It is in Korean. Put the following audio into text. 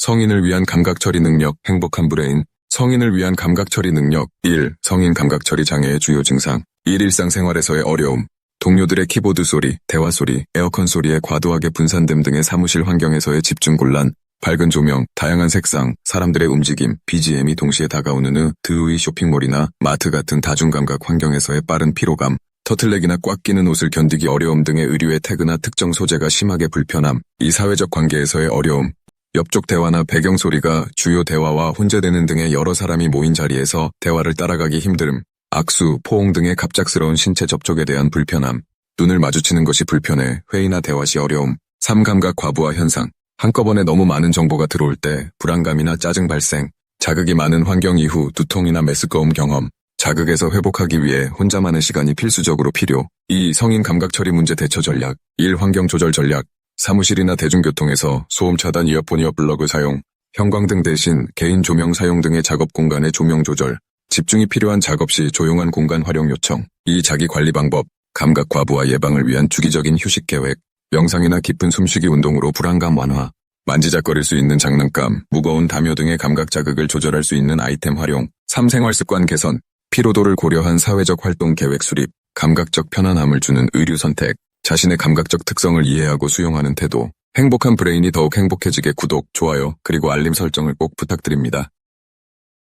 성인을 위한 감각 처리 능력, 행복한 브레인. 성인을 위한 감각 처리 능력. 1. 성인 감각 처리 장애의 주요 증상. 1. 일상생활에서의 어려움. 동료들의 키보드 소리, 대화 소리, 에어컨 소리에 과도하게 분산됨 등의 사무실 환경에서의 집중 곤란, 밝은 조명, 다양한 색상, 사람들의 움직임, BGM이 동시에 다가오는 후 드의 쇼핑몰이나 마트 같은 다중감각 환경에서의 빠른 피로감, 터틀넥이나 꽉 끼는 옷을 견디기 어려움 등의 의류의 태그나 특정 소재가 심하게 불편함, 이 사회적 관계에서의 어려움, 옆쪽 대화나 배경 소리가 주요 대화와 혼재되는 등의 여러 사람이 모인 자리에서 대화를 따라가기 힘듦, 악수, 포옹 등의 갑작스러운 신체 접촉에 대한 불편함, 눈을 마주치는 것이 불편해 회의나 대화 시 어려움, 삼감각 과부하 현상, 한꺼번에 너무 많은 정보가 들어올 때 불안감이나 짜증 발생, 자극이 많은 환경 이후 두통이나 메스꺼움 경험, 자극에서 회복하기 위해 혼자만의 시간이 필수적으로 필요. 2. 성인 감각 처리 문제 대처 전략. 1. 환경 조절 전략. 사무실이나 대중교통에서 소음 차단 이어폰 이어플러그 사용, 형광등 대신 개인 조명 사용 등의 작업 공간의 조명 조절, 집중이 필요한 작업 시 조용한 공간 활용 요청. 2. 자기 관리 방법. 감각 과부하 예방을 위한 주기적인 휴식 계획, 명상이나 깊은 숨쉬기 운동으로 불안감 완화, 만지작거릴 수 있는 장난감, 무거운 담요 등의 감각 자극을 조절할 수 있는 아이템 활용, 3. 생활 습관 개선, 피로도를 고려한 사회적 활동 계획 수립, 감각적 편안함을 주는 의류 선택, 자신의 감각적 특성을 이해하고 수용하는 태도, 행복한 브레인이 더욱 행복해지게 구독, 좋아요, 그리고 알림 설정을 꼭 부탁드립니다.